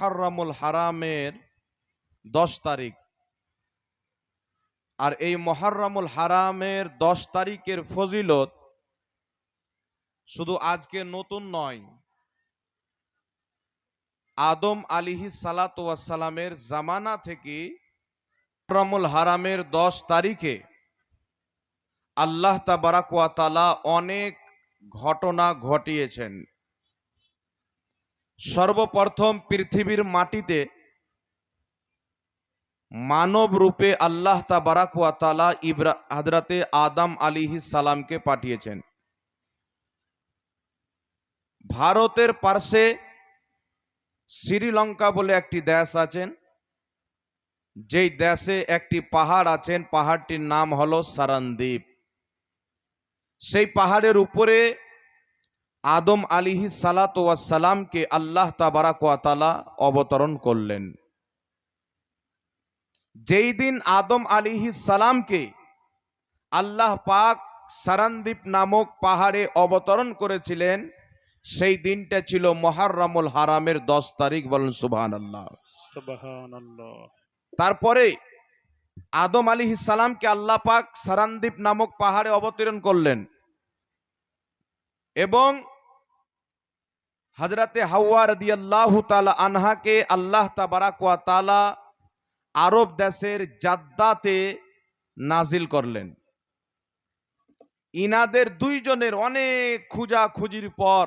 মহারমুল হারামের দশ তারিখ। আর এই মহারমুল হারামের দশ তারিখের ফজিলত শুধু আজকে নতুন নয়, আদম আলিহি সালাতামের জামানা থেকে মহরমুল হারামের দশ তারিখে আল্লাহ তাবারাকালা অনেক ঘটনা ঘটিয়েছেন। সর্বপ্রথম পৃথিবীর মাটিতে মানব রূপে আল্লাহ তাবারাকালা ইব্রা হাজরাতে আদম আলিহি সালামকে পাঠিয়েছেন। ভারতের পার্শ্বে শ্রীলঙ্কা বলে একটি দেশ আছেন, যেই দেশে একটি পাহাড় আছেন, পাহাড়টির নাম হলো সারানদ্বীপ সেই পাহাড়ের উপরে আদম আলিহি সালাত সালামকে আল্লাহ তাবারাকালা অবতরণ করলেন। যেই দিন আদম আলিহি সালামকে আল্লাহ পাক সারানদ্বীপ নামক পাহাড়ে অবতরণ করেছিলেন সেই দিনটা ছিল মহারমুল হারামের দশ তারিখ বলেন সুবহান আল্লাহ তারপরে আদম আলী সালামকে আল্লাহ পাক সারানদ্বীপ নামক পাহাড়ে অবতরণ করলেন। এবং হজরতে হাওয়া রদিয়াল্লাহু তাআলা আনহাকে আল্লাহ তাবারাক ওয়া তাআলা আরব দেশের জাদ্দাতে নাজিল করলেন। ইনাদের দুইজনের অনেক খুঁজা খুঁজির পর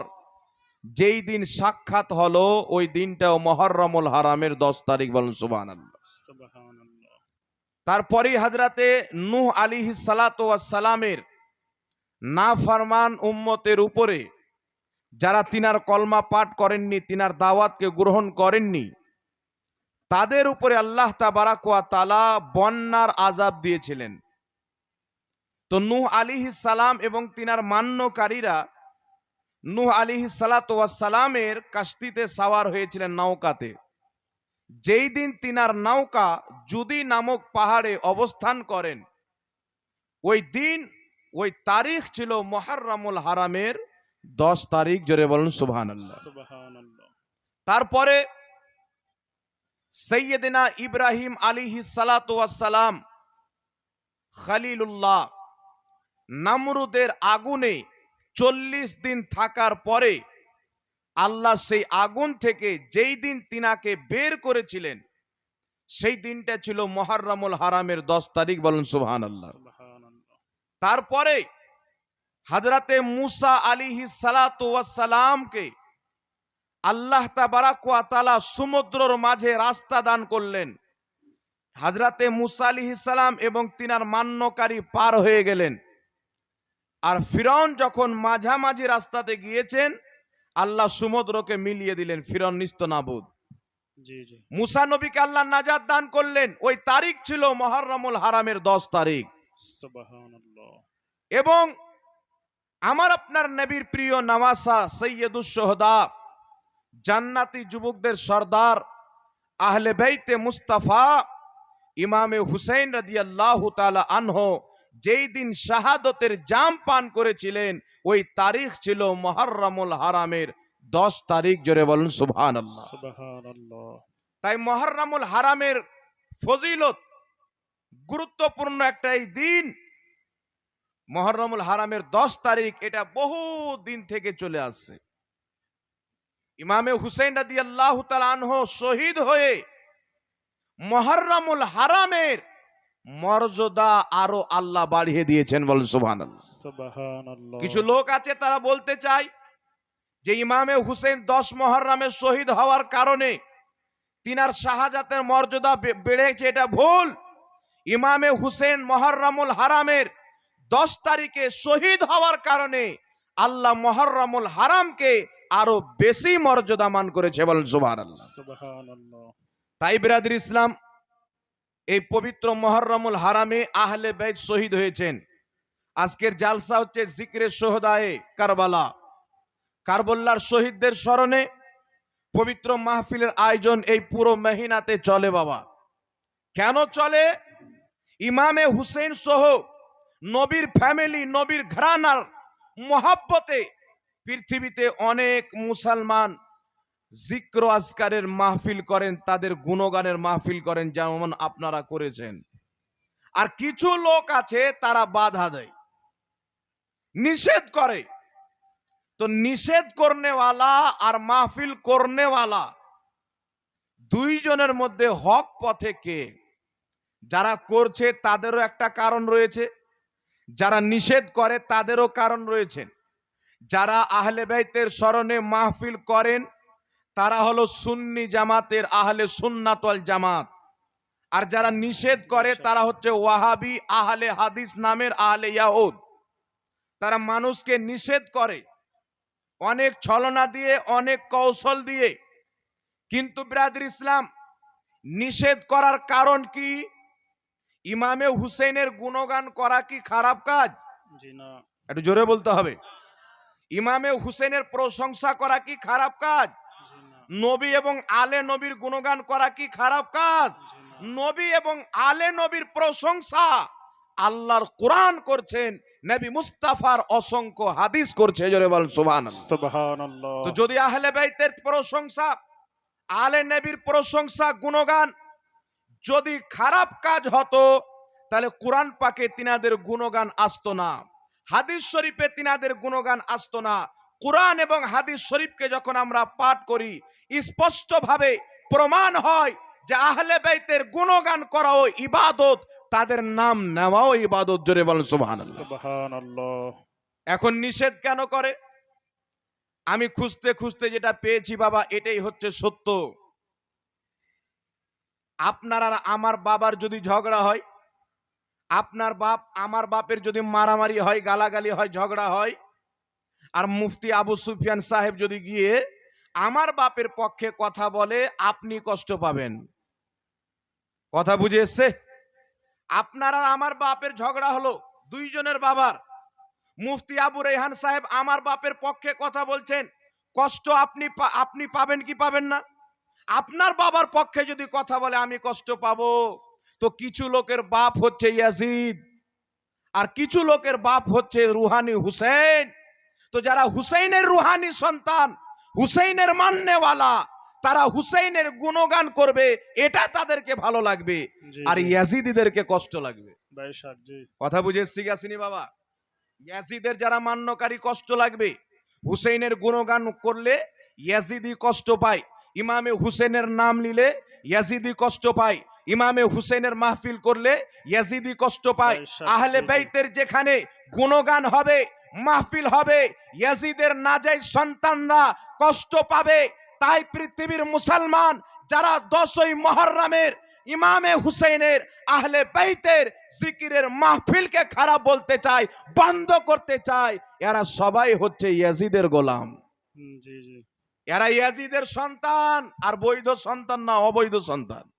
যেই দিন সাক্ষাৎ হলো ওই দিনটাও মহররমুল হারামের দশ তারিখ বলেন সুবহানাল্লাহ। তারপরেই হাজরাতে নূহ আলী সালামের না ফরমান উম্মতের উপরে যারা তিনার কলমা পাঠ করেননি, তিনার দাওয়াতকে গ্রহণ করেননি, তাদের উপরে আল্লাহ তাবারাকুয়া তালা বন্যার আজাব দিয়েছিলেন। তো নূহ আলী সালাম এবং তিনার মান্যকারীরা নূহ আলী সালামের কাস্তিতে সাওয়ার হয়েছিলেন নৌকাতে। যেই দিন তিনার নৌকা জুদি নামক পাহাড়ে অবস্থান করেন, ওই দিন ওই তারিখ ছিল মহারমুল হারামের দশ তারিখ জোরে বলুন সুবহান তারপরে সৈয়দিনা ইব্রাহিম আলিহি সালাম খালিলুল্লাহ নামরুদের আগুনে চল্লিশ দিন থাকার পরে আল্লাহ সেই আগুন থেকে যেই দিন তিনাকে বের করেছিলেন সেই দিনটা ছিল মহারমুল হারামের দশ তারিখ বলুন সুবহান আল্লাহ তারপরে হাজরাতে মুসা আলিহি সালাতামকে আল্লাহ তাবারাকালা সমুদ্রর মাঝে রাস্তা দান করলেন। হাজরাতে মুসা আলিহি সালাম এবং তিনার মান্যকারী পার হয়ে গেলেন। আর ফিরন যখন মাঝামাঝি রাস্তাতে গিয়েছেন আল্লাহ সমুদ্রকে মিলিয়ে দিলেন ফিরন নিস্ত নাবুদ। মুসা নবীকে আল্লাহ নাজাদ দান করলেন। ওই তারিখ ছিল মহররমুল হারামের দশ তারিখ। এবং আমার আপনার নবীর প্রিয় নওয়াসা সৈয়দুস সোহদা জান্নাতি যুবকদের সর্দার আহলে বেইতে মুস্তাফা ইমামে হুসেন রাদিয়াল্লাহু তাআলা আনহ যেই দিন শাহাদতের জাম পান করেছিলেন ওই তারিখ ছিল মহররমুল হারামের দশ তারিখ জোরে বলুন সুবহানাল্লাহ। তাই মহররমুল হারামের ফজিলত গুরুত্বপূর্ণ একটা এই দিন। মহররমুল হারামের দশ তারিখ এটা বহু দিন থেকে চলে আসছে। ইমামে হুসেন রাদি আল্লাহ আনহ শহীদ হয়ে মহররমুল হারামের মর্যাদা আরও আল্লাহ বাড়িয়ে দিয়েছেন বলেন সুবহান কিছু লোক আছে তারা বলতে চায় যে ইমামে হুসেন দশ মহররমে শহীদ হওয়ার কারণে তিনার শাহাজাতের মর্যাদা বেড়েছে এটা ভুল। ইমামে হুসেন মহররমুল হারামের দশ তারিখে শহীদ হওয়ার কারণে আল্লাহ মহররমুল হারামকে আরও বেশি মর্যাদামান করেছে বলেন আল্লাহ তাই বিরাদির ইসলাম এই পবিত্র মহররমুল হারামে আহলে বেদ শহীদ হয়েছেন। আজকের জালসা হচ্ছে জিক্রে সোহদায়ে কারবালা। কারবল্লার শহীদদের স্মরণে পবিত্র মাহফিলের আয়োজন এই পুরো মেহিনাতে চলে বাবা। কেন চলে? ইমামে হুসেন সহ নবীর ফ্যামিলি, নবীর ঘরানার মহাব্বতে পৃথিবীতে অনেক মুসলমান জিক্র আজকারের মাহফিল করেন, তাদের গুণগানের মাহফিল করেন, যেমন আপনারা করেছেন। আর কিছু লোক আছে, তারা বাধা দেয়, নিষেধ করে। তো নিষেধ করনেওয়ালা আর মাহফিল করনেওয়ালা দুইজনের মধ্যে হক পথে কে? যারা করছে তাদেরও একটা কারণ রয়েছে। যারা নিষেধ করে তাদেরও কারণ রয়েছে। যারা আহলে বাইতের স্মরণে মাহফিল করেন তারা হলো সুন্নি জামাতের আহলে সুন্নাতল জামাত। আর যারা নিষেধ করে তারা হচ্ছে ওয়াহাবি আহলে হাদিস নামের আহলে ইয়াহুদ। তারা মানুষকে নিষেধ করে অনেক ছলনা দিয়ে অনেক কৌশল দিয়ে। কিন্তু ব্রাদির ইসলাম নিষেধ করার কারণ কি? ইমামে হুসেনের গুণগান করা কি খারাপ কাজ? না। একটু জোরে বলতে হবে। ইমামে হুসেনের প্রশংসা করা কি খারাপ কাজ? নবী এবং আলে নবীর গুণগান করা কি খারাপ কাজ? নবী এবং আলে নবীর প্রশংসা আল্লাহর কোরআন করছেন নবী মুস্তাফার অসংখ্য হাদিস করছে জোরে বল সুবহান সুবহানাল্লাহ। তো যদি আহলে বাইতের প্রশংসা আলে নবীর প্রশংসা গুণগান যদি খারাপ কাজ হতো তাহলে কোরআন পাকে তিনাদের গুণগান আসতো না। হাদিস শরীফে তিনাদের গুণগান আসতো না। কোরআন এবং হাদিস শরীফকে যখন আমরা পাঠ করি স্পষ্টভাবে প্রমাণ হয় যে আহলে বাইতের গুণগান করাও ইবাদত তাদের নাম নেওয়াও ইবাদত জোরে বলেন সুবহানাল্লাহ। সুবহানাল্লাহ। এখন নিষেধ কেন করে? আমি খুঁজতে খুঁজতে যেটা পেয়েছি বাবা এটাই হচ্ছে সত্য। আপনার আর আমার বাবার যদি ঝগড়া হয়, আপনার বাপ আমার বাপের যদি মারামারি হয়, গালাগালি হয়, ঝগড়া হয়, আর মুফতি আবু সুফিয়ান সাহেব যদি গিয়ে আমার বাপের পক্ষে কথা বলে, আপনি কষ্ট পাবেন। কথা বুঝে এসছে? আপনার আর আমার বাপের ঝগড়া হলো দুইজনের বাবার। মুফতি আবু রেহান সাহেব আমার বাপের পক্ষে কথা বলছেন, কষ্ট আপনি আপনি পাবেন কি পাবেন না? আপনার বাবার পক্ষে যদি কথা বলে আমি কষ্ট পাবো। তো কিছু লোকের বাপ হচ্ছে ইয়াজিদ আর কিছু লোকের বাপ হচ্ছে রুহানি হুসেন। তো যারা হুসেনের রুহানি সন্তান হুসেইনের মান্যওয়ালা তারা হুসেনের গুণগান করবে এটা তাদেরকে ভালো লাগবে। আর। ইয়াজিদিদেরকে কষ্ট লাগবে। কথা বুঝে এসছি গেছিনি বাবা? ইয়াজিদের যারা মান্যকারী কষ্ট লাগবে হুসেইনের গুণগান করলে ইয়াজিদি কষ্ট পায়। ইমামে হুসেনের নাম নিলে ইয়াজিদি কষ্ট পায়। ইমামে হুসেনের মাহফিল করলে ইয়াজিদি কষ্ট পায়। আহলে। বাইতের যেখানে গুণগান হবে মাহফিল হবে ইয়াজিদের নাজাই সন্তানরা কষ্ট পাবে। তাই পৃথিবীর মুসলমান যারা দশই মহররমের ইমামে হুসেনের আহলে বাইতের জিকিরের মাহফিলকে খারাপ বলতে চায় বন্ধ করতে চায় এরা সবাই হচ্ছে ইয়াজিদের গোলাম। জি জি। এরা ইয়াজিদের সন্তান আর বৈধ সন্তান না অবৈধ সন্তান।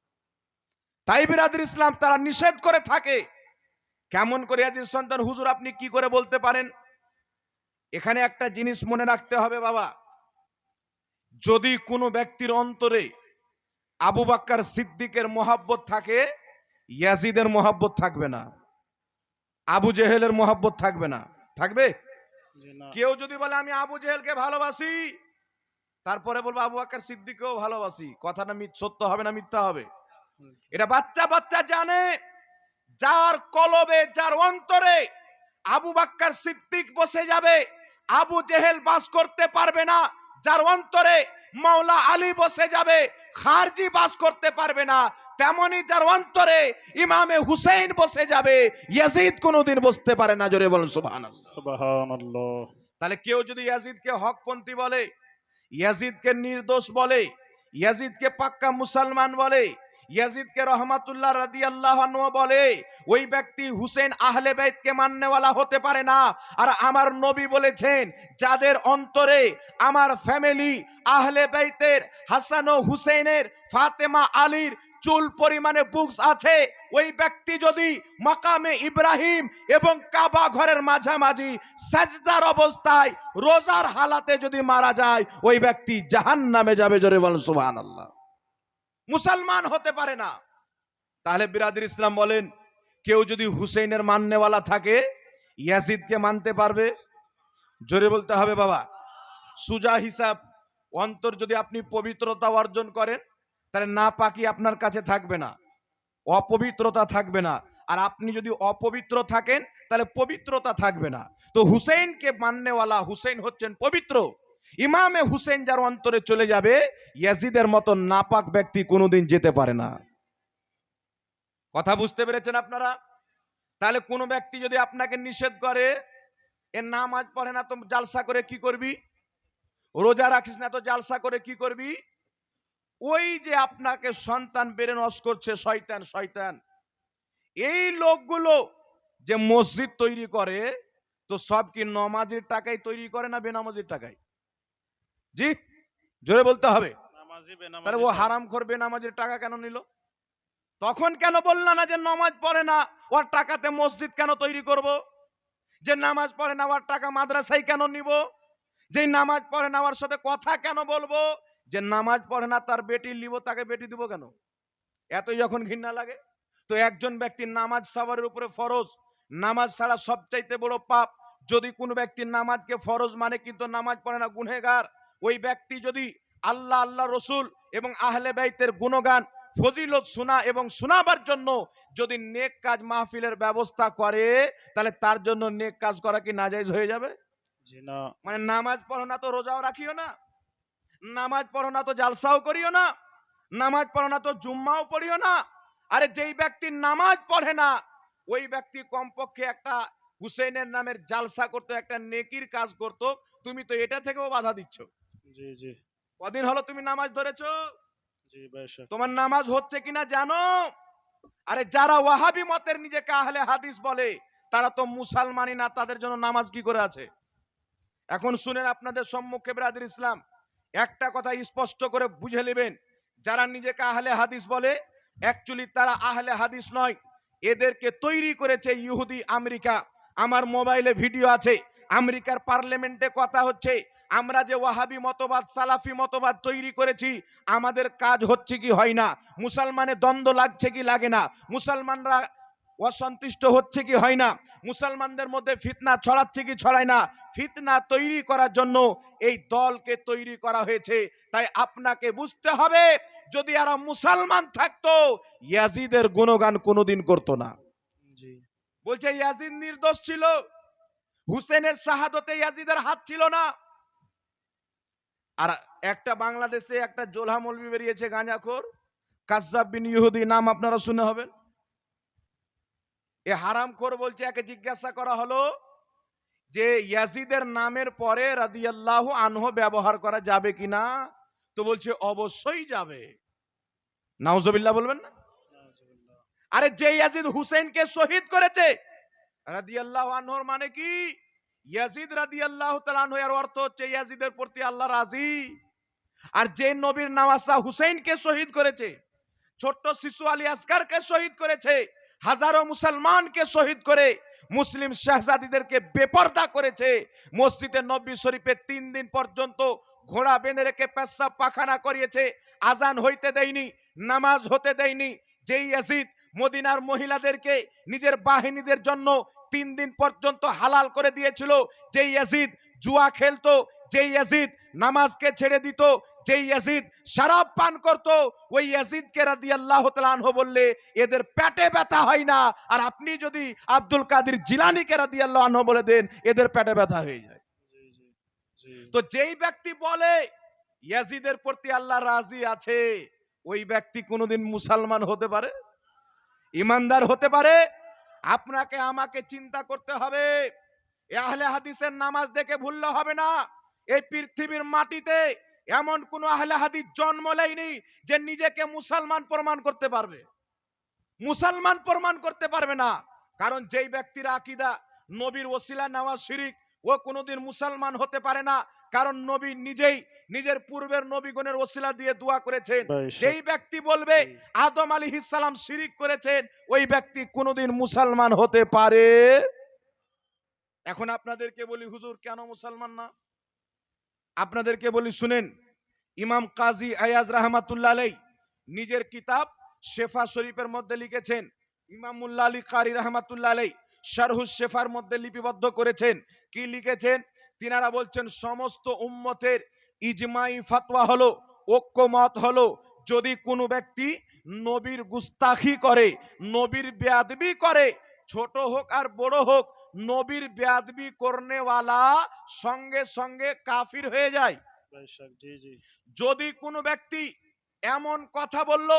তাই বিরাদের ইসলাম তারা নিষেধ করে থাকে। কেমন করে ইয়াজিদ সন্তান? হুজুর আপনি কি করে বলতে পারেন? এখানে একটা জিনিস মনে রাখতে হবে বাবা। যদি কোনো ব্যক্তির অন্তরে আবু বাক্কার সিদ্দিকের মহাব্বত থাকে ইয়াজিদের মহাব্বত থাকবে না। আবু জেহেলের মহাব্বত থাকবে না। থাকবে? কেউ যদি বলে আমি আবু জেহেলকে ভালোবাসি। তারপরে বলব আবু বাক্কার সিদ্দিককেও ভালোবাসি। কথাটা মিথ- সত্য হবে না মিথ্যা হবে? এটা বাচ্চা বাচ্চা জানে যার কলবে যার অন্তরে আবু বাক্কার সিদ্দিক বসে যাবে আবু জেহেল বাস করতে পারবে না যার অন্তরে মাওলা আলী বসে যাবে খারজি বাস করতে পারবে না তেমনি যার অন্তরে ইমামে হুসেন বসে যাবে ইয়াজিদ কোনোদিন বসতে পারে না জোরে বলেন সুবহানাল্লাহ। সুবহানাল্লাহ। তাহলে কেউ যদি ইয়াজিদকে হকপন্থী বলে ইয়াজিদকে নির্দোষ বলে, ইয়াজিদকে পাক্কা মুসলমান বলে, ইয়াজিদকে রহমাতুল্লাহ রাদি আল্লাহ বলে, ওই ব্যক্তি হুসেন আহলে বাইতকে মান্যওয়ালা হতে পারে না। আর আমার নবী বলেছেন, যাদের অন্তরে আমার ফ্যামিলি আহলে বাইতের, হাসান ও হুসেনের ফাতেমা আলীর চুল পরিমাণে বুকস আছে। ওই ব্যক্তি যদি মাকামে ইব্রাহিম এবং কাবা ঘরের মাঝামাঝি সাজদার অবস্থায় রোজার হালাতে যদি মারা যায়, ওই ব্যক্তি জাহান নামে যাবে জোরে বলেন সুবহান আল্লাহ মুসলমান হতে পারে না। তাহলে বিরাদির ইসলাম বলেন, কেউ যদি হুসেইনের মান্যওয়ালা থাকে, ইয়াজিদকে মানতে পারবে? জোরে বলতে হবে বাবা। সুজা হিসাব, অন্তর যদি আপনি পবিত্রতা অর্জন করেন তাহলে না পাকি আপনার কাছে থাকবে না। অপবিত্রতা থাকবে না। আর আপনি যদি অপবিত্র থাকেন, তাহলে পবিত্রতা থাকবে না। তো হুসেনকে মাননেওয়ালা হুসেন হচ্ছেন পবিত্র। ইমামে হুসেন যার অন্তরে চলে যাবে, ইয়াজিদের মতো নাপাক ব্যক্তি কোনোদিন যেতে পারে না। কথা বুঝতে পেরেছেন আপনারা? তাহলে কোনো ব্যক্তি যদি আপনাকে নিষেধ করে এর নামাজ পড়ে না তো জালসা করে কি করবি? রোজা রাখিস না তো জালসা করে কি করবি? ওই যে আপনাকে সন্তান বেড়ে নষ্ট করছে শয়তান শয়তান। এই লোকগুলো যে মসজিদ তৈরি করে তো সব কি নমাজের টাকায় তৈরি করে না বেনামাজির টাকায়? জি জোরে বলতে হবে। তাহলে ও হারাম করবে নামাজের টাকা কেন নিল? তখন কেন বলল না যে নামাজ পড়ে না ওর টাকাতে মসজিদ কেন তৈরি করব? যে নামাজ পড়ে না ওর টাকা মাদ্রাসায় কেন নিব? যে নামাজ পড়ে না ওর সাথে কথা কেন বলব? যে নামাজ পড়ে না তার বেটি লিব তাকে বেটি দিব কেন? এতই যখন ঘৃণা লাগে। তো একজন ব্যক্তির নামাজ সাবারের উপরে ফরজ নামাজ ছাড়া সবচাইতে বড় পাপ যদি কোনো ব্যক্তি নামাজকে ফরজ মানে কিন্তু নামাজ পড়ে না গুনেগার ওই ব্যক্তি যদি আল্লাহ আল্লাহ রসুল এবং আহলে বাইতের গুণগান ফজিলত শোনা এবং শোনাবার জন্য যদি নেক কাজ মাহফিলের ব্যবস্থা করে তাহলে তার জন্য নেক কাজ করা কি নাজাইজ হয়ে যাবে? মানে নামাজ পড়ো না তো রোজাও রাখিও না। নামাজ পড়ো না তো জালসাও করিও না নামাজ পড়ো না তো জুম্মাও পড়িও না। আরে যেই ব্যক্তি নামাজ পড়ে না ওই ব্যক্তি কমপক্ষে একটা হুসেনের নামের জালসা করতো একটা নেকির কাজ করতো তুমি তো এটা থেকেও বাধা দিচ্ছ। জি জি। কদিন হলো তুমি নামাজ ধরেছো? জি তোমার নামাজ হচ্ছে কিনা জানো? আরে যারা ওয়াহাবি মতের নিজেকে আহলে হাদিস বলে তারা তো মুসলমানই না তাদের জন্য নামাজ কি করে আছে? এখন শুনেন আপনাদের সম্মুখে ব্রাদির ইসলাম একটা কথা স্পষ্ট করে বুঝে নেবেন। যারা নিজেকে আহলে হাদিস বলে অ্যাকচুয়ালি তারা আহলে হাদিস নয়। এদেরকে তৈরি করেছে ইহুদি আমেরিকা। আমার মোবাইলে ভিডিও আছে। আমেরিকার পার্লামেন্টে কথা হচ্ছে, আমরা যে ওয়াহাবি মতবাদ, সালাফি মতবাদ তৈরি করেছি, আমাদের কাজ হচ্ছে কি হয় না? মুসলমানের দ্বন্দ্ব লাগছে কি লাগে না? মুসলমানরা অসন্তুষ্ট হচ্ছে কি হয় না? মুসলমানদের মধ্যে ফিতনা ছড়াচ্ছে কি ছড়ায় না? ফিতনা তৈরি করার জন্য এই দলকে তৈরি করা হয়েছে। তাই আপনাকে বুঝতে হবে যদি এরা মুসলমান থাকতো ইয়াজিদের গুণগান কোনোদিন করতো না। বলছে ইয়াজিদ নির্দোষ ছিল। হুসেনের শাহাদতে ইয়াজিদের হাত ছিল না। আর একটা বাংলাদেশে একটা জোলহা মলবি বেরিয়েছে গাঁজাখোর। কাসাব বিন ইহুদি নাম আপনারা শুনে হবেন। এ হারামখোর বলছে, একে জিজ্ঞাসা করা হলো যে ইয়াজিদের নামের পরে রাদিয়াল্লাহু আনহু ব্যবহার করা যাবে কিনা? তো বলছে, অবশ্যই যাবে। নাউজুবিল্লাহ বলবেন না? আরে যে ইয়াজিদ হুসেনকে শহীদ করেছে, রাদিয়াল্লাহু আনহুর মানে কি? ইয়াজিদ রাদিয়াল্লাহু তাআলা আনহু, এর অর্থ হচ্ছে ইয়াজিদের প্রতি আল্লাহ রাজি। আর যে নবীর নামাসা হুসেনকে শহীদ করেছে, ছোট্ট শিশু আলী আসকারকে শহীদ করেছে হাজারো মুসলমানকে শহীদ করে মুসলিম শাহজাদিদেরকে বেপর্দা করেছে। মসজিদে নবী শরীফে তিন দিন পর্যন্ত ঘোড়া বেঁধে রেখে পেশাব পাখানা করিয়েছে। আজান হইতে দেয়নি, নামাজ হতে দেয়নি। যেই ইয়াজিদ মদিনার মহিলাদেরকে নিজের বাহিনীদের জন্য তিন দিন পর্যন্ত হালাল করে দিয়েছিল, যেই ইয়াজিদ জুয়া খেলতো, যেই ইয়াজিদ নামাজকে ছেড়ে দিত যেই ইয়াজিদ শরাব পান করত, ওই ইয়াজিদকে রাদিয়াল্লাহু তাআলা আনহু বললে, এদের পেটে ব্যথা হয় না। আর আপনি যদি আব্দুল কাদের জিলানীকে রাদিয়াল্লাহু আনহু বলে দেন, এদের পেটে ব্যথা হয়ে যায়। তো যেই ব্যক্তি বলে, ইয়াজিদের প্রতি আল্লাহ রাজি আছে, ওই ব্যক্তি কোনোদিন মুসলমান হতে পারে? ইমানদার হতে পারে? আপনাকে আমাকে চিন্তা করতে হবে। আহলে হাদিসের নামাজ দেখে ভুললে হবে না। এই পৃথিবীর মাটিতে এমন কোন আহলে হাদিস জন্ম নেয়নি যে নিজেকে মুসলমান প্রমাণ করতে পারবে। মুসলমান প্রমাণ করতে পারবে না। কারণ যেই ব্যক্তির আকিদা নবীর ওসিলা নেওয়া শিরিক ও কোনোদিন মুসলমান হতে পারে না। কারণ নবী নিজেই নিজের পূর্বের নবীগণের ওসিলা দিয়ে দোয়া করেছেন। যেই ব্যক্তি বলবে আদম আলী সালাম শিরিক করেছেন ওই ব্যক্তি কোনোদিন মুসলমান হতে পারে। এখন আপনাদেরকে বলি হুজুর কেন মুসলমান না? আপনাদেরকে বলি, শুনেন, ইমাম কাজী আয়াজ রহমাতুল্লাহ আলাই নিজের কিতাব শেফা শরীফের মধ্যে লিখেছেন ইমামুল্লা আলী কারি রহমাতুল্লাহ আলাই শারহুস শেফার মধ্যে লিপিবদ্ধ করেছেন, কি লিখেছেন? তিনারা বলছেন, সমস্ত উম্মতের ইজমাই ফাতোয়া হলো, ঐক্যমত হলো, যদি কোনো ব্যক্তি নবীর গুস্তাখি করে, নবীর বেয়াদবি করে, ছোট হোক আর বড় হোক নবীর বেয়াদবি করনেওয়ালা সঙ্গে সঙ্গে কাফির হয়ে যায়। যদি কোনো ব্যক্তি এমন কথা বলল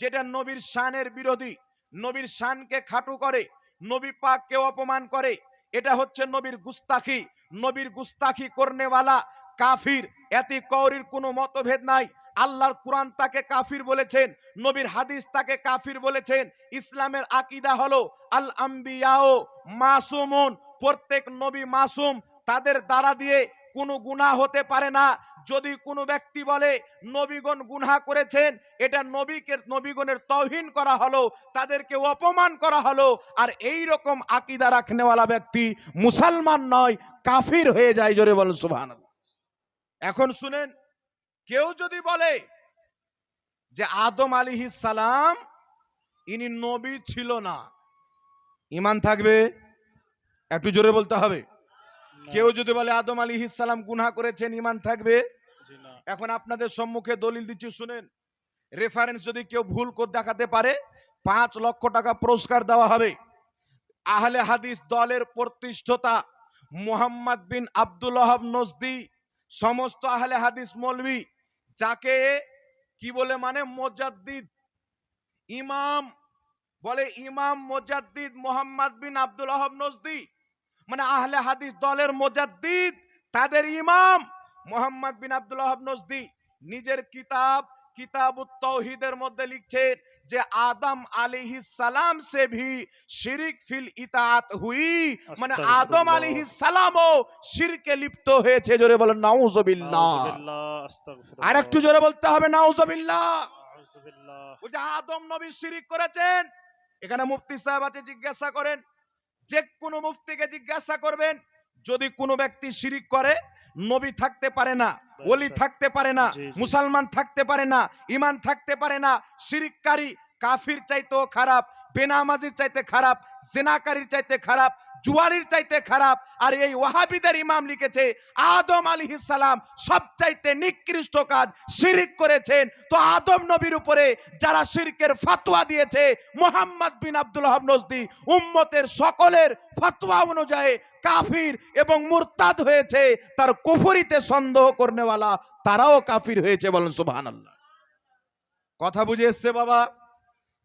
যেটা নবীর শানের বিরোধী নবীর শানকে খাটু করে নবী পাককে অপমান করে এটা হচ্ছে নবীর গুস্তাখি। নবীর গুস্তাখি করনেওয়ালা কাফির এতে কৌরির কোনো মতভেদ নাই। আল্লাহর কোরআন তাকে কাফির বলেছেন, নবীর হাদিস তাকে কাফির বলেছেন। ইসলামের আকিদা হলো, আল আম্বিয়াও মাসুমুন, প্রত্যেক নবী মাসুম, তাদের দ্বারা দিয়ে কোনো গুনাহ হতে পারে না। যদি কোনো ব্যক্তি বলে, নবীগণ গুনাহ করেছেন, এটা নবীকে, নবীগণের তৌহিন করা হলো, তাদেরকে অপমান করা হলো, আর এই রকম আকিদা রাখনেওয়ালা ব্যক্তি মুসলমান নয়, কাফির হয়ে যায়, জোরে বলেন সুবহানাল্লাহ। এখন শুনেন কেউ যদি বলে যে আদম আলী সালাম ইনি নবী ছিল না ইমান থাকবে? একটু জোরে বলতে হবে। কেউ যদি বলে আদম আলী সালাম গুনা করেছেন ইমান থাকবে? এখন আপনাদের সম্মুখে দলিল দিচ্ছি শুনেন। রেফারেন্স যদি কেউ ভুল করে দেখাতে পারে পাঁচ লক্ষ টাকা পুরস্কার দেওয়া হবে। আহলে হাদিস দলের প্রতিষ্ঠাতা মোহাম্মদ বিন আবদুল্লাহব নজদি সমস্ত আহলে হাদিস মলবি যাকে কি বলে মানে মোজাদ্দিদ। ইমাম বলে ইমাম মোজাদ্দিদ মোহাম্মদ বিন আব্দুল আহম নজদি। মানে আহলে হাদিস দলের মোজাদ্দিদ, তাদের ইমাম মোহাম্মদ বিন আব্দুল আহম নজদি। নিজের কিতাব কিতাবুত তৌহিদের মধ্যে লিখছেন যে আদম আলিহি সালাম সে ভি শিরিক ফিল ইতাত হুই। মানে আদম আলিহি সালাম ও শিরকে লিপ্ত হয়েছে। জোরে বলেন নাউজবিল্লাহ। আর একটু জোরে বলতে হবে নাউজবিল্লাহ। যে আদম নবী শিরিক করেছেন এখানে মুফতি সাহেব আছে জিজ্ঞাসা করেন যে কোনো মুফতিকে জিজ্ঞাসা করবেন যদি কোনো ব্যক্তি শিরিক করে নবী থাকতে পারে না ওলি থাকতে পারে না। মুসলমান থাকতে পারে না ইমান থাকতে পারে না সিরিককারী কাফির চাইতেও খারাপ বেনামাজির চাইতে খারাপ, জেনাকারীর চাইতে খারাপ জুয়ারির চাইতে খারাপ, আর এই ওয়াহাবিদের ইমাম লিখেছে, আদম আলী সালাম সব চাইতে নিকৃষ্ট কাজ শিরিক করেছেন। তো আদম নবীর উপরে যারা শিরকের ফাতোয়া দিয়েছে, Muhammad bin Abdul Wahhab Najdi, উম্মতের সকলের ফাতোয়া অনুযায়ী কাফির এবং মুরতাদ হয়েছে, তার কুফরিতে সন্দেহ করনেওয়ালা, তারাও কাফির হয়েছে বলেন সুবহানাল্লাহ। কথা বুঝে এসছে বাবা?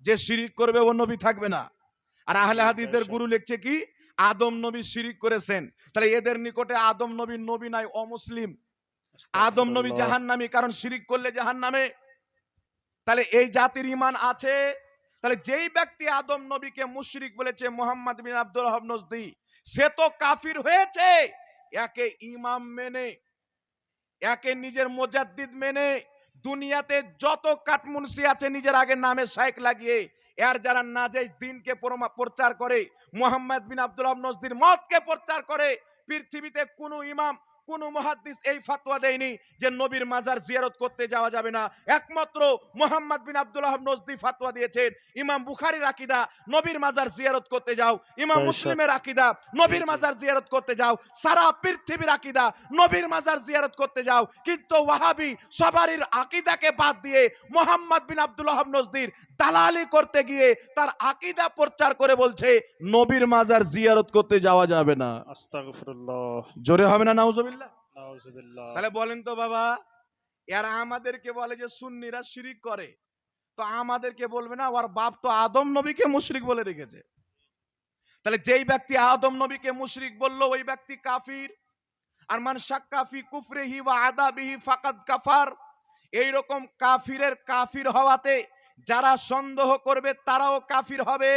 যে শিরিক করবে ও নবী থাকবে না। আর আহলে হাদিসদের গুরু লিখছে কি? আদম নবী শিরিক করেছেন। তাহলে এদের নিকটে আদম নবী নবী নাই অমুসলিম। আদম নবী আস্তাগফিরুল্লাহ। জাহান্নামী কারণ শিরিক করলে জাহান্নামে। তাহলে এই জাতির ইমান আছে। তাহলে যেই ব্যক্তি আদম নবীকে মুশরিক বলেছে মোহাম্মদ বিন আব্দুল রহম নজদি সে তো কাফির হয়েছে। একে ইমাম মেনে একে নিজের মোজাদ্দিদ মেনে। দুনিয়াতে যত কাটমুন্সি আছে, নিজের আগে নামে সাইক লাগিয়ে, এর যারা নাজেজ দিনকে প্রচার করে, মোহাম্মদ বিন আব্দুল নজদির মতকে প্রচার করে, পৃথিবীতে কোনো ইমাম কোন মহাদিস এই ফাতোয়া দেয়নি যে নবীর মাজার জিয়ারত করতে যাওয়া যাবে না। একমাত্র মোহাম্মদ বিন আবদুল্লাহ নজদি ফাতোয়া দিয়েছেন ইমাম বুখারির আকিদা নবীর মাজার জিয়ারত করতে যাও। ইমাম মুসলিমের আকিদা নবীর মাজার জিয়ারত করতে যাও। সারা পৃথিবীর আকিদা নবীর মাজার জিয়ারত করতে যাও। কিন্তু ওয়াহাবি সবারির আকিদাকে বাদ দিয়ে মোহাম্মদ বিন আবদুল্লাহ নজদির দালালি করতে গিয়ে তার আকিদা প্রচার করে বলছে নবীর মাজার জিয়ারত করতে যাওয়া যাবে না। আস্তাগফিরুল্লাহ। জোরে হবে না নাউজুবিল্লাহ। তাহলে বলেন তো বাবা, এরা আমাদেরকে বলে যে সুন্নিরা শিরিক করে। তো আমাদেরকে বলবে না, ওর বাপ তো আদম নবীকে মুশরিক বলে রেখেছে। তাহলে যেই ব্যক্তি আদম নবীকে মুশরিক বলল, ওই ব্যক্তি কাফির। আর মান শাক্কাফি কুফরিহি ওয়া আদাবিহি ফাকাদ কাফার। এই রকম কাফিরের কাফির হওয়াতে যারা সন্দেহ করবে, তারাও কাফির হবে।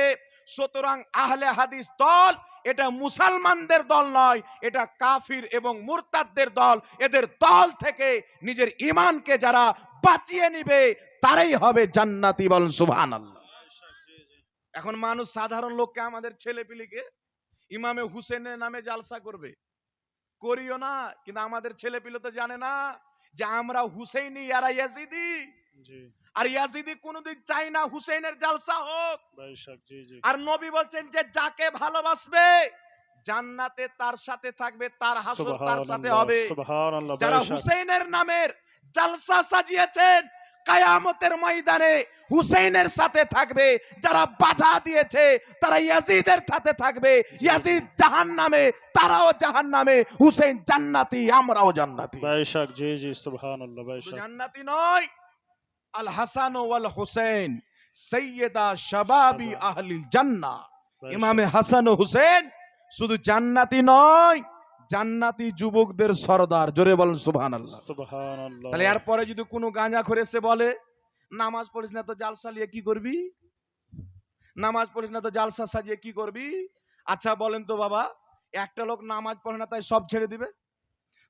সুতরাং আহলে হাদিস দল এটা মুসলমানদের দল নয়, এটা কাফির এবং মুরতাদদের দল। এদের দল থেকে নিজের ইমানকে যারা বাঁচিয়ে নিবে, তারাই হবে জান্নাতি বলেন সুবহানাল্লাহ। এখন মানুষ সাধারণ লোককে আমাদের ছেলে পিলিকে ইমামে হুসেনের নামে জালসা করবে। করিও না, কিন্তু আমাদের ছেলে পিলে তো জানে না যে আমরা হুসেইনি, ইয়ারা ইয়াজিদি আর ইয়াজিদি কোনদিন চাই না হুসেনের জালসা হোক। আর নবী বলছেন যে যাকে ভালোবাসবে জান্নাতে তার সাথে থাকবে তার হাসর তার সাথে হবে। যারা হুসেনের নামের জালসা সাজিয়েছেন কায়ামতের ময়দানে হুসেনের সাথে থাকবে। যারা বাধা দিয়েছে তারা ইয়াজিদের সাথে থাকবে। ইয়াজিদ জাহান নামে তারাও জাহান নামে হুসেন জান্নাতি আমরাও জান্নাতি। বৈশাখ জি জি সুবহানাল্লাহ বাইশাক জান্নাতি নয় আল হাসান ওয়াল হুসেন সৈয়দা শাবাবি। আহলিল বাইশাক। ইমামে হাসান ও হুসেন শুধু জান্নাতি নয় জান্নাতি যুবকদের সর্দার। জোরে বলেন সুবহানাল্লাহ। সুবহানাল্লাহ। তাহলে এরপরে যদি কোনো গাঁজা করে সে বলে নামাজ পড়িস না তো জালসা নিয়ে কি করবি? নামাজ পড়িস না তো জালসা সাজিয়ে কি করবি? আচ্ছা বলেন তো বাবা একটা লোক নামাজ পড়ে না তাই সব ছেড়ে দিবে?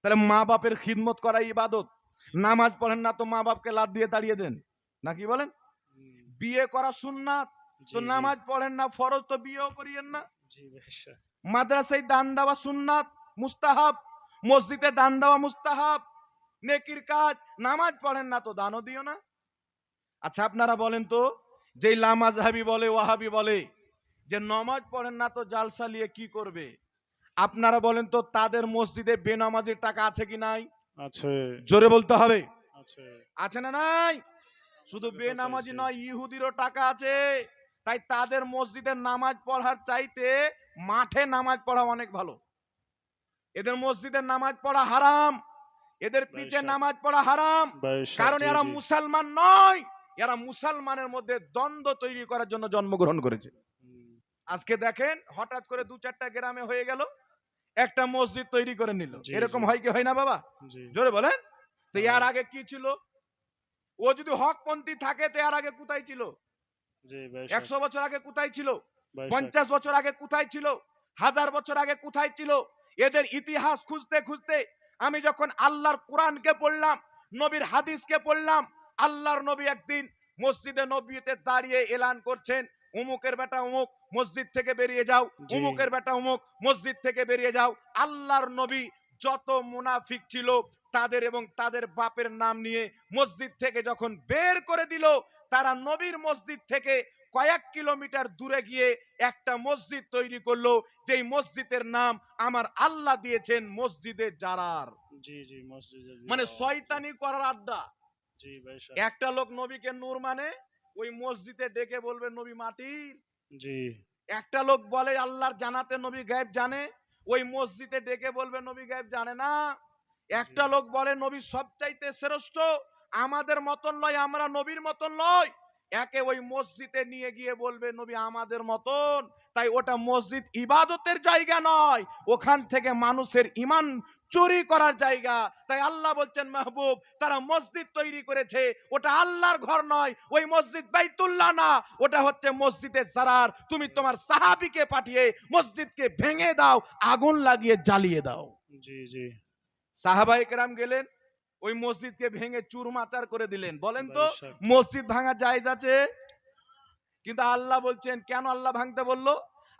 তাহলে মা বাপের খিদমত করা ইবাদত। নামাজ পড়েন না তো মা বাপকে লাদ দিয়ে তাড়িয়ে দেন। নাকি বলেন? বিয়ে করা সুন্নাত তো নামাজ পড়েন না ফরজ তো বিয়েও করিয়েন না। মাদ্রাসায় দান দেওয়া সুন্নাত মুস্তাহাব। মসজিদে দান দেওয়া মুস্তাহাব। নেকির কাজ নামাজ পড়েন না তো দানও দিও না। আচ্ছা আপনারা বলেন তো যেই লামাজহাবি বলে ওয়াহাবি বলে যে নমাজ পড়েন না তো জালসা নিয়ে কি করবে? আপনারা বলেন তো তাদের মসজিদে বেনামাজির টাকা আছে কি নাই? আছে, জোরে বলতে হবে। আছে। আছে না নাই? শুধু বেনামাজি নয় ইহুদিরও টাকা আছে। তাই তাদের মসজিদের নামাজ পড়ার চাইতে মাঠে নামাজ পড়া অনেক ভালো। এদের মসজিদের নামাজ পড়া হারাম। এদের পিছে নামাজ পড়া হারাম। কারণ এরা মুসলমান নয়। এরা মুসলমানের মধ্যে দ্বন্দ্ব তৈরি করার জন্য জন্মগ্রহণ করেছে। আজকে দেখেন হঠাৎ করে দু চারটা গ্রামে হয়ে গেল। একটা মসজিদ তৈরি করে নিল। এরকম হয় কি হয় না বাবা? জোরে বলেন। তো হ্যাঁ। এর আগে কি ছিল? ও যদি হকপন্থী থাকে তো এর আগে কোথায় ছিল? একশো বছর আগে কোথায় ছিল? পঞ্চাশ বছর আগে কোথায় ছিল? হাজার বছর আগে কোথায় ছিল? এদের ইতিহাস খুঁজতে খুঁজতে আমি যখন আল্লাহর কোরআনকে পড়লাম নবীর হাদিসকে পড়লাম আল্লাহর নবী একদিন মসজিদে নবীতে দাঁড়িয়ে এলান করছেন উমুকের বেটা উমুক মসজিদ থেকে বেরিয়ে যাও উমুকের বেটা উমুক মসজিদ থেকে বেরিয়ে যাও। আল্লাহর নবী যত মুনাফিক ছিল তাদের এবং তাদের বাপের নাম নিয়ে মসজিদ থেকে যখন বের করে দিল তারা নবীর মসজিদ থেকে কয়েক কিলোমিটার দূরে গিয়ে একটা মসজিদ তৈরি করল যেই মসজিদের নাম আমার আল্লাহ দিয়েছেন মসজিদে জারার। মানে শয়তানি করার আড্ডা। একটা লোক নবীকে নূর মানে ওই মসজিদে ডেকে বলবে নবী মাটির জি, একটা লোক বলে আল্লাহর জানাতে নবী গায়েব জানে। ওই মসজিদে ডেকে বলবে নবী গায়েব জানে না। একটা লোক বলে নবী সবচাইতে শ্রেষ্ঠ। আমাদের মতন নয় আমরা নবীর মতন নয় একে ওই মসজিদে নিয়ে গিয়ে বলবে নবী আমাদের মতন। তাই ওটা মসজিদ ইবাদতের জায়গা নয় ওখান থেকে মানুষের ইমান চুরি করার জায়গা। তাই আল্লাহ বলছেন মাহবুব তারা মসজিদ তৈরি করেছে ওটা আল্লাহর ঘর নয় ওই মসজিদ বাইতুল্লাহ না ওটা হচ্ছে মসজিদের সারার। তুমি তোমার সাহাবিকে পাঠিয়ে মসজিদকে ভেঙে দাও আগুন লাগিয়ে জ্বালিয়ে দাও। জি, জি, সাহাবাই কেরাম গেলেন ওই মসজিদকে ভেঙে চুরমাচার করে দিলেন। বলেন তো মসজিদ ভাঙা জায়েজ আছে? কিন্তু আল্লাহ বলছেন কেন আল্লাহ ভাঙতে বলল?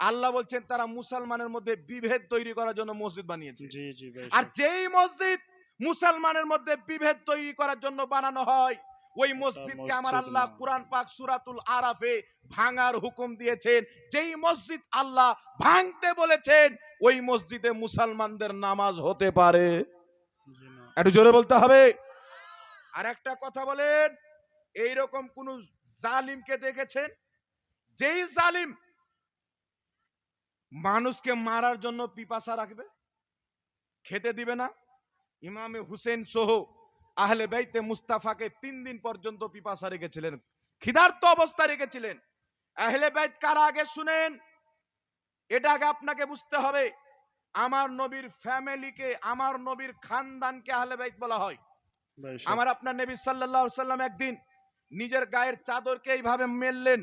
আল্লাহ বলছেন তারা মুসলমানের মধ্যে বিভেদ তৈরি করার জন্য মসজিদ বানিয়েছে। আর যেই মসজিদ মুসলমানের মধ্যে বিভেদ তৈরি করার জন্য বানানো হয় ওই মসজিদকে আমার আল্লাহ। কুরআন পাক সূরাতুল আরাফে ভাঙার হুকুম দিয়েছেন। যেই মসজিদ আল্লাহ ভাঙতে বলেছেন ওই মসজিদে মুসলমানদের নামাজ হতে পারে। একটু জোরে বলতে হবে। আর একটা কথা বলেন এই রকম কোন জালিমকে দেখেছেন? যেই জালিম মানুষকে মারার জন্য পিপাসা রাখবে, খেতে দিবে না? ইমামে হুসেন সহ আহলে বাইতে মুস্তাফাকে তিন দিন পর্যন্ত পিপাসা রেখেছিলেন খিদার্ত অবস্থা রেখেছিলেন। আহলে বাইত কারা আগে শুনেন? এটা আগে আপনাকে বুঝতে হবে। আমার নবীর ফ্যামিলিকে আমার নবীর খানদানকে আহলে বাইত বলা হয়। আমার আপনার নবী সাল্লাল্লাহু আলাইহি সাল্লাম একদিন নিজের গায়ের চাদরকে এইভাবে মেললেন।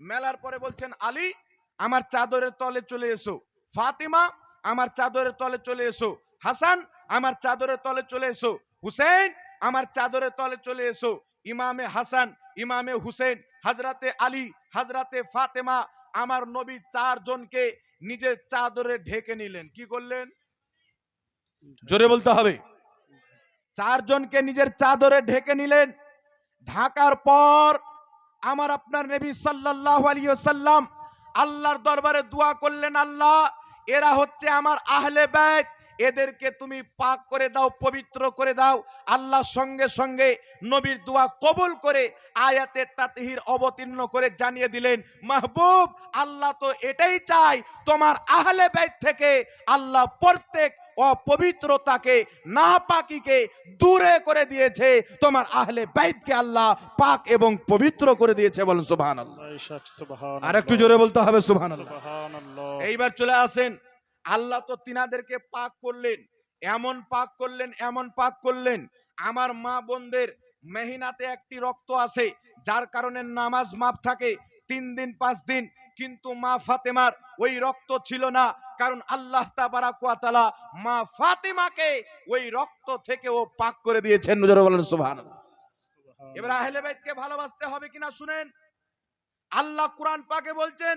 মেলার পরে বলছেন আলী আমার চাদরের তলে চলে এসো। ফাতিমা আমার চাদরের তলে চলে এসো। হাসান আমার চাদরের তলে চলে এসো। হুসেন আমার চাদরের তলে চলে এসো। ইমামে হাসান ইমামে হুসেন হাজরাতে আলী হাজরাতে ফাতেমা আমার নবী চারজনকে নিজের চাদরে ঢেকে নিলেন। কি করলেন? জোরে বলতে হবে। চারজনকে নিজের চাদরে ঢেকে নিলেন। ঢাকার পর আমার আপনার নবী সাল্লাল্লাহু আলাইহি ওয়াসাল্লাম আল্লাহর দরবারে দোয়া করলেন আল্লাহ এরা হচ্ছে আমার আহলে বাইত। এদেরকে তুমি পাক করে দাও পবিত্র করে দাও। আল্লাহ সঙ্গে সঙ্গে নবীর দোয়া কবুল করে আয়াতে তাতহির অবতীর্ণ করে জানিয়ে দিলেন মাহবুব আল্লাহ তো এটাই চাই তোমার আহলে বাইত থেকে আল্লাহ প্রত্যেক অপবিত্রতাকে না পাকিকে দূরে করে দিয়েছে। তোমার আহলে বাইতকে আল্লাহ পাক এবং পবিত্র করে দিয়েছে। বলেন সুবহান আল্লাহ বাইশাক সুবহান আর একটু জোরে বলতে হবে সুবহান সুবহানাল্লাহ। এইবার চলে আসেন আল্লাহ তো তিনাদেরকে পাক করলেন এমন পাক করলেন এমন পাক করলেন। আমার মা বোনদের মেহিনাতে একটি রক্ত আছে যার কারণে নামাজ মাপ থাকে তিন দিন পাঁচ দিন। কিন্তু মা ফাতেমার ওই রক্ত ছিল না কারণ আল্লাহ তাবারাক ওয়া মা ফাতেমাকে ওই রক্ত থেকে ও পাক করে দিয়েছেন বলেন। এবার আহলে বাইতকে ভালোবাসতে হবে কিনা শুনেন। আল্লাহ কোরআন পাকে বলছেন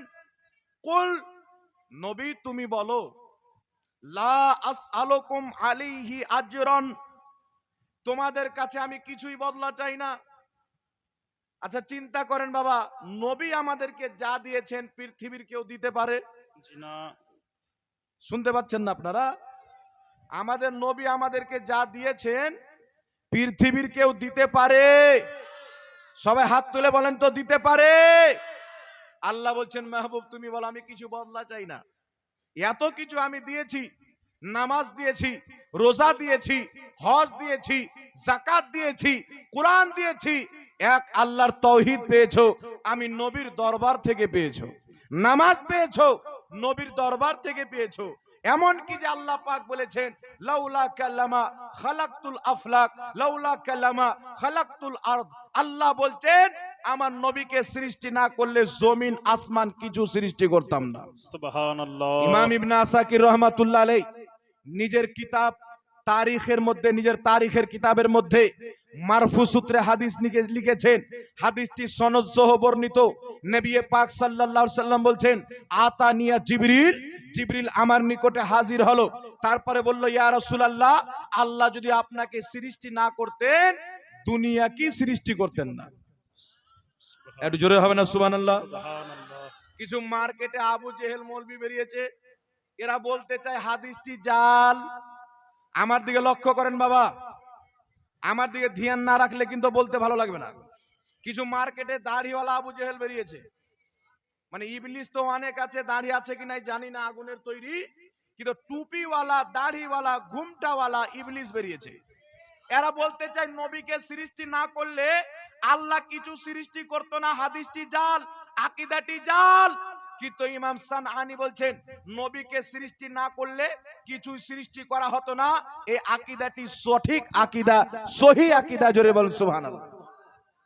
কুল নবী তুমি বলো লা আসআলুকুম আলাইহি আজরান তোমাদের কাছে আমি কিছুই বদলা চাই না। আচ্ছা চিন্তা করেন বাবা নবী আমাদেরকে যা দিয়েছেন পৃথিবীর কেউ দিতে পারে? না। শুনতে পাচ্ছেন না আপনারা? আমাদের নবী আমাদেরকে যা দিয়েছেন পৃথিবীর কেউ দিতে পারে। সবাই হাত তুলে বলেন তো দিতে পারে। আল্লাহ বলছেন, মেহবুব, তুমি বলো, আমি কিছু বদলা চাই না। এত কিছু আমি দিয়েছি, নামাজ দিয়েছি, রোজা দিয়েছি, হজ দিয়েছি জাকাত দিয়েছি, কোরআন দিয়েছি, এক আল্লাহর তৌহিদ পেয়েছ, আমি নবীর দরবার থেকে পেয়েছ। নামাজ পেয়েছ, নবীর দরবার থেকে পেয়েছ। এমন কি যে আল্লাহ পাক বলেছেন, লাউলা কাল্লামা খালাকতুল আফলাক, লাউলা কাল্লামা খালাকতুল আরদ। আল্লাহ বলছেন আমার নবীকে সৃষ্টি না করলে জমিন আসমান কিছু সৃষ্টি করতাম না। ইমাম ইবনে আসাকির রহমাতুল্লাহ আলাই নিজের কিতাব তারিখের মধ্যে নিজের তারিখের কিতাবের মধ্যে মারফু সূত্রে হাদিস লিখে- লিখেছেন। হাদিসটি সনদ সহ বর্ণিত। নবী পাক সাল্লাল্লাহু আলাইহি সাল্লাম বলছেন আতানিয়া জিবরিল জিবরিল আমার নিকটে হাজির হলো। তারপরে বলল ইয়া রাসূলুল্লাহ আল্লাহ যদি আপনাকে সৃষ্টি না করতেন দুনিয়া কি সৃষ্টি করতেন না? একটু জোরে হবে না সুবহানাল্লাহ? সুবহানাল্লাহ। কিছু মার্কেটে আবু জেহেল মৌলবি বেরিয়েছে। এরা বলতে চায় হাদিসটি জাল। আমার দিকে লক্ষ্য করেন বাবা। আমার দিকে ধ্যান না রাখলে কিন্তু বলতে ভালো লাগবে না। কিছু মার্কেটে দাড়িওয়ালা আবু জেহেল বেরিয়েছে। মানে ইবলিস তো অনেক আছে দাড়ি আছে কি নাই জানি না আগুনের তৈরি। কিন্তু টুপিওয়ালা দাড়িওয়ালা ঘুমটাওয়ালা ইবলিস বেরিয়েছে। এরা বলতে চায় নবীকে সৃষ্টি না করলে আল্লাহ কিছু সৃষ্টি করতো না, হাদিসটি জাল, আকিদাটি জাল। কিন্তু ইমাম সান আনি বলছেন, নবীকে সৃষ্টি না করলে কিছু সৃষ্টি করা হতো না। এই আকিদাটি সঠিক আকিদা, সহি আকিদা, জোরে বলুন, সুবহানাল্লাহ।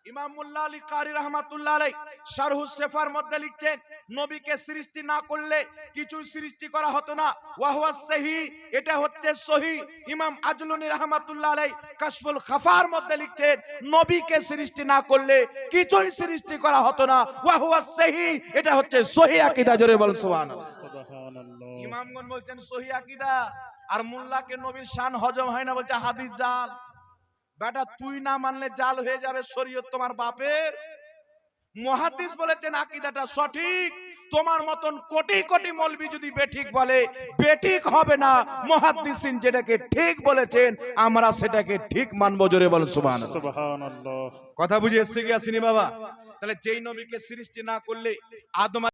ইমাম মুল্লা আলী কারি রহমাতুল্লাহ আলাই শারহু সেফার মধ্যে লিখছেন নবীকে সৃষ্টি না করলে কিছু সৃষ্টি করা হতো না। ওয়াহুয়া সহি এটা হচ্ছে সহি। ইমাম আজলুনি রহমাতুল্লাহ আলাই কাশফুল খাফার মধ্যে লিখছেন নবীকে সৃষ্টি না করলে কিছুই সৃষ্টি করা হতো না। ওয়াহুয়া সহি এটা হচ্ছে সহি আকীদা জোরে বল সুবহানাল্লাহ। সুবহানাল্লাহ। ইমামগণ বলছেন সহি আকীদা। আর মোল্লাকে নবীর শান হজম হয় না বলছে হাদিস জাল। বেটা তুই না মানলে জাল হয়ে যাবে শরীয়ত তোমার বাপের। মহাদিস বলেছেন আকিদাটা সঠিক। তোমার মতন কোটি কোটি মলবি যদি বেঠিক বলে বেঠিক হবে না। মহাদিসিন যেটাকে ঠিক বলেছেন আমরা সেটাকে ঠিক মানব জোরে বল সুবহান কথা বুঝে এসছে কি আসেনি বাবা? তাহলে যেই নবীকে সৃষ্টি না করলে আদম